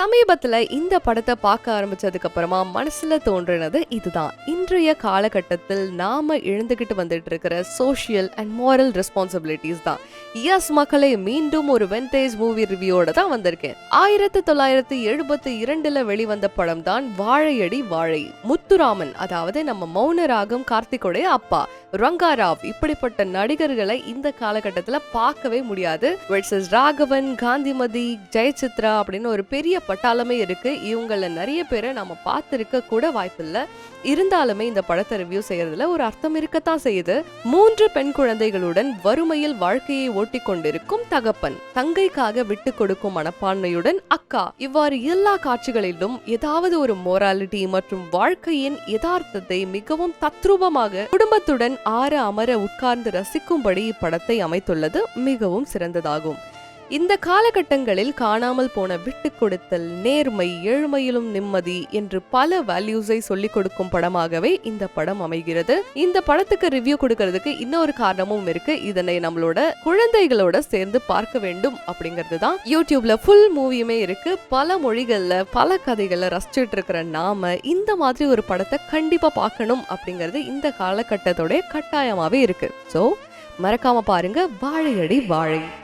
சமீபத்துல இந்த படத்தை பார்க்க ஆரம்பிச்சதுக்கு அப்புறமா மனசுல தோன்றினது இதுதான். இன்றைய காலகட்டத்தில் நாம இழந்துகிட்டு வந்துட்டு இருக்கிற சோஷியல் அண்ட் மாரல் ரெஸ்பான்சிபிலிட்டிஸ் தான். எஸ் மக்களை மீண்டும் ஒரு வெண்டேஜ் மூவி ரிவ்யூவோட தான் வந்திருக்கேன். ஆயிரத்தி தொள்ளாயிரத்தி எழுபத்தி இரண்டுல வெளிவந்த படம் தான் வாழையடி வாழை. முத்துராமன் அதாவது நம்ம மௌனராகம் கார்த்திகோடைய அப்பா. ரங்காராவ் இப்படிப்பட்ட நடிகர்களை இந்த காலகட்டத்துல பார்க்கவே முடியாது. வெர்சஸ் ராகவன் காந்திமதி ஜெயசித்ரா அப்படின்னு ஒரு பெரிய பட்டாளமே இருக்கு. இவங்கள நிறைய பேரை நம்ம பார்த்துருக்க கூட வாய்ப்பில்லை இருந்தாலுமே இந்த படத்தை ரிவ்யூ செய்யறதுல ஒரு அர்த்தம் இருக்கத்தான் செய்யுது. மூன்று பெண் குழந்தைகளுடன் வறுமையில் வாழ்க்கையை ஓட்டி கொண்டிருக்கும் தகப்பன் தங்கைக்காக விட்டு கொடுக்கும் மனப்பான்மையுடன் அக்கா. இவ்வாறு எல்லா காட்சிகளிலும் ஏதாவது ஒரு மோராலிட்டி மற்றும் வாழ்க்கையின் யதார்த்தத்தை மிகவும் தத்ரூபமாக குடும்பத்துடன் ஆற அமர உட்கார்ந்து ரசிக்கும்படி இப்படத்தை அமைத்துள்ளது மிகவும் சிறந்ததாகும். இந்த காலகட்டங்களில் காணாமல் போன விட்டு கொடுத்தல் நேர்மை ஏழ்மையிலும் நிம்மதி என்று பல வேல்யூஸை சொல்லிக் கொடுக்கும் படமாகவே இந்த படம் அமைகிறது. இந்த படத்துக்கு ரிவ்யூ கொடுக்கறதுக்கு இன்னொரு காரணமும் இருக்கு. இதனை நம்மளோட குழந்தைகளோட சேர்ந்து பார்க்க வேண்டும் அப்படிங்கிறது தான் யூடியூப்ல ஃபுல் மூவியுமே இருக்கு. பல மொழிகள்ல பல கதைகளை ரசிச்சுட்டு இருக்கிற நாம இந்த மாதிரி ஒரு படத்தை கண்டிப்பா பார்க்கணும் அப்படிங்கிறது இந்த காலகட்டத்தோட கட்டாயமாவே இருக்கு. சோ மறக்காம பாருங்க. வாழையடி வாழை.